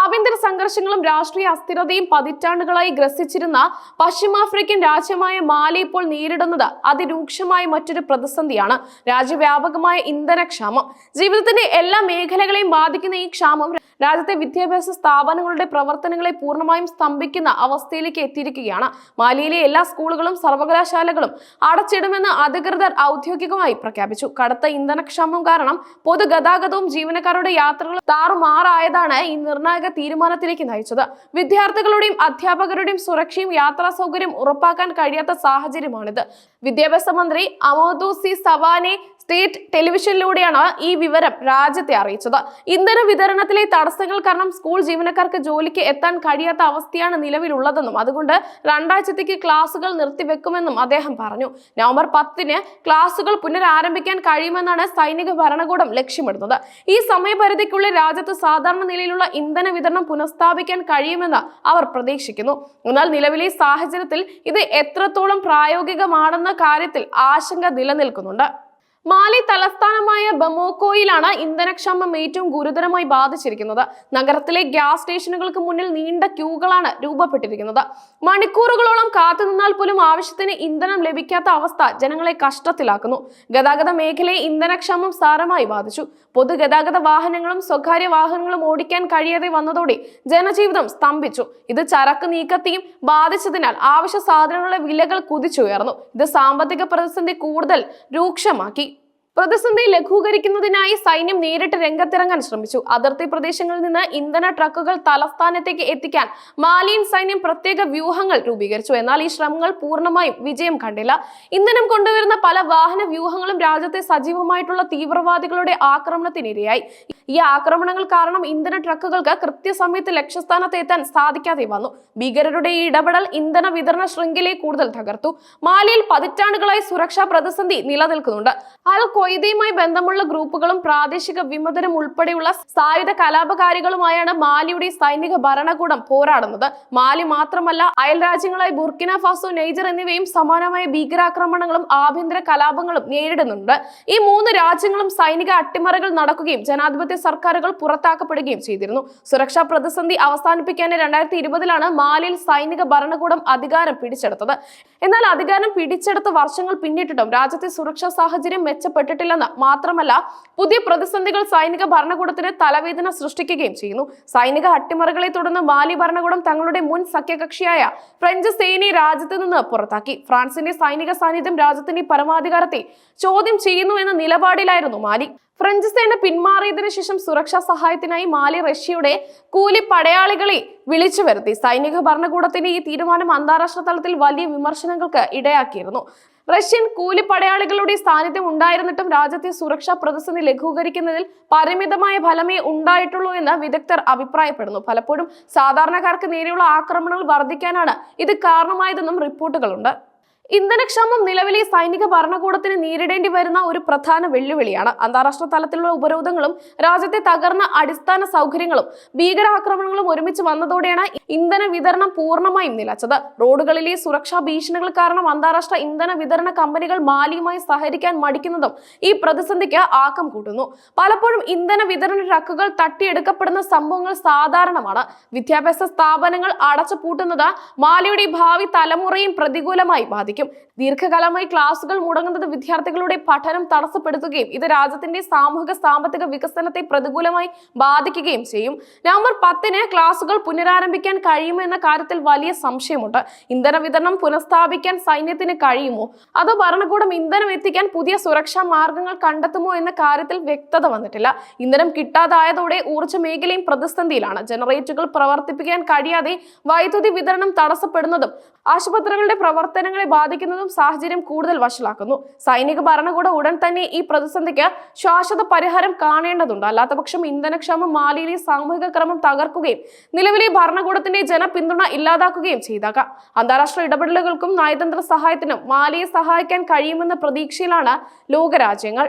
ആഭ്യന്തര സംഘർഷങ്ങളും രാഷ്ട്രീയ അസ്ഥിരതയും പതിറ്റാണ്ടുകളായി ഗ്രസിച്ചിരുന്ന പശ്ചിമാഫ്രിക്കൻ രാജ്യമായ മാലി ഇപ്പോൾ നേരിടുന്നത് അതിരൂക്ഷമായ മറ്റൊരു പ്രതിസന്ധിയാണ്. രാജ്യവ്യാപകമായ ഇന്ധനക്ഷാമം. ജീവിതത്തിന്റെ എല്ലാ മേഖലകളെയും ബാധിക്കുന്ന ഈ ക്ഷാമം രാജ്യത്തെ വിദ്യാഭ്യാസ സ്ഥാപനങ്ങളുടെ പ്രവർത്തനങ്ങളെ പൂർണമായും സ്തംഭിക്കുന്ന അവസ്ഥയിലേക്ക് എത്തിയിരിക്കുകയാണ്. മാലിയിലെ എല്ലാ സ്കൂളുകളും സർവകലാശാലകളും അടച്ചിടുമെന്ന് അധികൃതർ ഔദ്യോഗികമായി പ്രഖ്യാപിച്ചു. കടുത്ത ഇന്ധനക്ഷാമം കാരണം പൊതുഗതാഗതവും ജീവനക്കാരുടെ യാത്രകളും താറുമാറായതാണ് ഈ നിർണായക തീരുമാനത്തിലേക്ക് നയിച്ചത്. വിദ്യാർത്ഥികളുടെയും അധ്യാപകരുടെയും സുരക്ഷയും യാത്രാ സൗകര്യം ഉറപ്പാക്കാൻ കഴിയാത്ത സാഹചര്യമാണിത്. വിദ്യാഭ്യാസ മന്ത്രി അമോദു സി സവാനെ സ്റ്റേറ്റ് ടെലിവിഷനിലൂടെയാണ് ഈ വിവരം രാജ്യത്തെ അറിയിച്ചത്. ഇന്ധന വിതരണത്തിലെ തടസ്സങ്ങൾ കാരണം സ്കൂൾ ജീവനക്കാർക്ക് ജോലിക്ക് എത്താൻ കഴിയാത്ത അവസ്ഥയാണ് നിലവിലുള്ളതെന്നും അതുകൊണ്ട് രണ്ടാഴ്ചത്തേക്ക് ക്ലാസുകൾ നിർത്തിവെക്കുമെന്നും അദ്ദേഹം പറഞ്ഞു. നവംബർ പത്തിന് ക്ലാസുകൾ പുനരാരംഭിക്കാൻ കഴിയുമെന്നാണ് സൈനിക ഭരണകൂടം ലക്ഷ്യമിടുന്നത്. ഈ സമയപരിധിക്കുള്ളിൽ രാജ്യത്ത് സാധാരണ നിലയിലുള്ള ഇന്ധന വിതരണം പുനഃസ്ഥാപിക്കാൻ കഴിയുമെന്ന് അവർ പ്രതീക്ഷിക്കുന്നു. എന്നാൽ നിലവിലെ സാഹചര്യത്തിൽ ഇത് എത്രത്തോളം പ്രായോഗികമാണെന്ന കാര്യത്തിൽ ആശങ്ക നിലനിൽക്കുന്നുണ്ട്. മാലി തലസ്ഥാനമായ ബമോക്കോയിലാണ് ഇന്ധനക്ഷാമം ഏറ്റവും ഗുരുതരമായി ബാധിച്ചിരിക്കുന്നത്. നഗരത്തിലെ ഗ്യാസ് സ്റ്റേഷനുകൾക്ക് മുന്നിൽ നീണ്ട ക്യൂകളാണ് രൂപപ്പെട്ടിരിക്കുന്നത്. മണിക്കൂറുകളോളം കാത്തുനിന്നാൽ പോലും ആവശ്യത്തിന് ഇന്ധനം ലഭിക്കാത്ത അവസ്ഥ ജനങ്ങളെ കഷ്ടത്തിലാക്കുന്നു. ഗതാഗത മേഖലയെ ഇന്ധനക്ഷാമം സാരമായി ബാധിച്ചു. പൊതുഗതാഗത വാഹനങ്ങളും സ്വകാര്യ വാഹനങ്ങളും ഓടിക്കാൻ കഴിയാതെ വന്നതോടെ ജനജീവിതം സ്തംഭിച്ചു. ഇത് ചരക്ക് നീക്കത്തെയും ബാധിച്ചതിനാൽ ആവശ്യ സാധനങ്ങളുടെ വിലകൾ കുതിച്ചുയർന്നു. ഇത് സാമ്പത്തിക പ്രതിസന്ധി കൂടുതൽ രൂക്ഷമാക്കി. പ്രതിസന്ധി ലഘൂകരിക്കുന്നതിനായി സൈന്യം നേരിട്ട് രംഗത്തിറങ്ങാൻ ശ്രമിച്ചു. അതിർത്തി പ്രദേശങ്ങളിൽ നിന്ന് ഇന്ധന ട്രക്കുകൾ തലസ്ഥാനത്തേക്ക് എത്തിക്കാൻ മാലിയൻ സൈന്യം പ്രത്യേക വ്യൂഹങ്ങൾ രൂപീകരിച്ചു. എന്നാൽ ഈ ശ്രമങ്ങൾ പൂർണമായും വിജയം കണ്ടില്ല. ഇന്ധനം കൊണ്ടുവരുന്ന പല വാഹന വ്യൂഹങ്ങളും രാജ്യത്തെ സജീവമായിട്ടുള്ള തീവ്രവാദികളുടെ ആക്രമണത്തിനിരയായി. ഈ ആക്രമണങ്ങൾ കാരണം ഇന്ധന ട്രക്കുകൾക്ക് കൃത്യസമയത്ത് ലക്ഷ്യസ്ഥാനത്ത് എത്താൻ സാധിക്കാതെ വന്നു. ഭീകരരുടെ ഈ ഇടപെടൽ ഇന്ധന വിതരണ ശൃംഖലയെ കൂടുതൽ തകർത്തു. മാലിയിൽ പതിറ്റാണ്ടുകളായി സുരക്ഷാ പ്രതിസന്ധി നിലനിൽക്കുന്നുണ്ട്. അൽ കൊയ്തയുമായി ബന്ധമുള്ള ഗ്രൂപ്പുകളും പ്രാദേശിക വിമതരും ഉൾപ്പെടെയുള്ള സായുധ കലാപകാരികളുമായാണ് മാലിയുടെ സൈനിക ഭരണകൂടം പോരാടുന്നത്. മാലി മാത്രമല്ല അയൽ രാജ്യങ്ങളായ ബുർക്കിന ഫാസോ നൈജർ എന്നിവയും സമാനമായ ഭീകരാക്രമണങ്ങളും ആഭ്യന്തര കലാപങ്ങളും നേരിടുന്നുണ്ട്. ഈ മൂന്ന് രാജ്യങ്ങളും സൈനിക അട്ടിമറികൾ നടക്കുകയും ജനാധിപത്യ സർക്കാരുകൾ പുറത്താക്കപ്പെടുകയും ചെയ്തിരുന്നു. സുരക്ഷാ പ്രതിസന്ധി അവസാനിപ്പിക്കാൻ രണ്ടായിരത്തി ഇരുപതിലാണ് മാലിയിൽ സൈനിക ഭരണകൂടം അധികാരം പിടിച്ചെടുത്തത്. എന്നാൽ അധികാരം പിടിച്ചെടുത്ത വർഷങ്ങൾ പിന്നിട്ടിട്ടും രാജ്യത്തെ സുരക്ഷാ സാഹചര്യം മെച്ചപ്പെട്ടിട്ടില്ലെന്ന് മാത്രമല്ല പുതിയ പ്രതിസന്ധികൾ സൈനിക ഭരണകൂടത്തിന് തലവേദന സൃഷ്ടിക്കുകയും ചെയ്യുന്നു. സൈനിക അട്ടിമറികളെ തുടർന്ന് മാലി ഭരണകൂടം തങ്ങളുടെ മുൻ സഖ്യകക്ഷിയായ ഫ്രഞ്ച് സേനയെ രാജ്യത്ത് നിന്ന് പുറത്താക്കി. ഫ്രാൻസിന്റെ സൈനിക സാന്നിധ്യം രാജ്യത്തിന്റെ പരമാധികാരത്തെ ചോദ്യം ചെയ്യുന്നു എന്ന നിലപാടിലായിരുന്നു മാലി. ഫ്രഞ്ച് സേന പിന്മാറിയതിനു ശേഷം സുരക്ഷാ സഹായത്തിനായി മാലി റഷ്യയുടെ കൂലി പടയാളികളെ വിളിച്ചു വരുത്തി. സൈനിക ഭരണകൂടത്തിന്റെ ഈ തീരുമാനം അന്താരാഷ്ട്ര തലത്തിൽ വലിയ വിമർശനങ്ങൾക്ക് ഇടയാക്കിയിരുന്നു. റഷ്യൻ കൂലി പടയാളികളുടെ സാന്നിധ്യം ഉണ്ടായിരുന്നിട്ടും രാജ്യത്തെ സുരക്ഷാ പ്രതിസന്ധി ലഘൂകരിക്കുന്നതിൽ പരിമിതമായ ഫലമേ ഉണ്ടായിട്ടുള്ളൂ എന്ന് വിദഗ്ധർ അഭിപ്രായപ്പെടുന്നു. പലപ്പോഴും സാധാരണക്കാർക്ക് നേരെയുള്ള ആക്രമണങ്ങൾ വർദ്ധിക്കാനാണ് ഇത് കാരണമായതെന്നും റിപ്പോർട്ടുകളുണ്ട്. ഇന്ധനക്ഷാമം നിലവിലെ സൈനിക ഭരണകൂടത്തിന് നേരിടേണ്ടി വരുന്ന ഒരു പ്രധാന വെല്ലുവിളിയാണ്. അന്താരാഷ്ട്ര തലത്തിലുള്ള ഉപരോധങ്ങളും രാജ്യത്തെ തകർന്ന അടിസ്ഥാന സൗകര്യങ്ങളും ഭീകരാക്രമണങ്ങളും ഒരുമിച്ച് വന്നതോടെയാണ് ഇന്ധന വിതരണം പൂർണമായും നിലച്ചത്. റോഡുകളിലെ സുരക്ഷാ ഭീഷണികൾ കാരണം അന്താരാഷ്ട്ര ഇന്ധന വിതരണ കമ്പനികൾ മാലിയുമായി സഹകരിക്കാൻ മടിക്കുന്നതും ഈ പ്രതിസന്ധിക്ക് ആക്കം കൂട്ടുന്നു. പലപ്പോഴും ഇന്ധന വിതരണ ട്രക്കുകൾ തട്ടിയെടുക്കപ്പെടുന്ന സംഭവങ്ങൾ സാധാരണമാണ്. വിദ്യാഭ്യാസ സ്ഥാപനങ്ങൾ അടച്ചുപൂട്ടുന്നത് മാലിയുടെ ഭാവി തലമുറയും പ്രതികൂലമായി ബാധിക്കും. ദീർഘകാലമായി ക്ലാസുകൾ മുടങ്ങുന്നത് വിദ്യാർത്ഥികളുടെ പഠനം തടസ്സപ്പെടുത്തുകയും ഇത് രാജ്യത്തിന്റെ സാമൂഹിക സാമ്പത്തിക വികസനത്തെ പ്രതികൂലമായി ബാധിക്കുകയും ചെയ്യും. നവംബർ പത്തിന് ക്ലാസുകൾ പുനരാരംഭിക്കാൻ കഴിയുമോ എന്ന കാര്യത്തിൽ വലിയ സംശയമുണ്ട്. ഇന്ധന വിതരണം പുനഃസ്ഥാപിക്കാൻ സൈന്യത്തിന് കഴിയുമോ? അതോ ഭരണകൂടം ഇന്ധനം എത്തിക്കാൻ പുതിയ സുരക്ഷാ മാർഗങ്ങൾ കണ്ടെത്തുമോ എന്ന കാര്യത്തിൽ വ്യക്തത വന്നിട്ടില്ല. ഇന്ധനം കിട്ടാതായതോടെ ഊർജ മേഖലയും പ്രതിസന്ധിയിലാണ്. ജനറേറ്ററുകൾ പ്രവർത്തിപ്പിക്കാൻ കഴിയാതെ വൈദ്യുതി വിതരണം തടസ്സപ്പെടുന്നതും ആശുപത്രികളുടെ പ്രവർത്തനങ്ങളെ ബാധിക്കുന്നതും സാഹചര്യം കൂടുതൽ വഷളാക്കുന്നു. സൈനിക ഭരണകൂടം ഉടൻ തന്നെ ഈ പ്രതിസന്ധിക്ക് ശാശ്വത പരിഹാരം കാണേണ്ടതുണ്ട്. അല്ലാത്തപക്ഷം ഇന്ധനക്ഷാമം മാലിയിലെ സാമൂഹിക ക്രമം തകർക്കുകയും നിലവിലെ ഭരണകൂടത്തിന്റെ ജനപിന്തുണ ഇല്ലാതാക്കുകയും ചെയ്തേക്കാം. അന്താരാഷ്ട്ര ഇടപെടലുകൾക്കും നയതന്ത്ര സഹായത്തിനും മാലിയെ സഹായിക്കാൻ കഴിയുമെന്ന പ്രതീക്ഷയിലാണ് ലോകരാജ്യങ്ങൾ.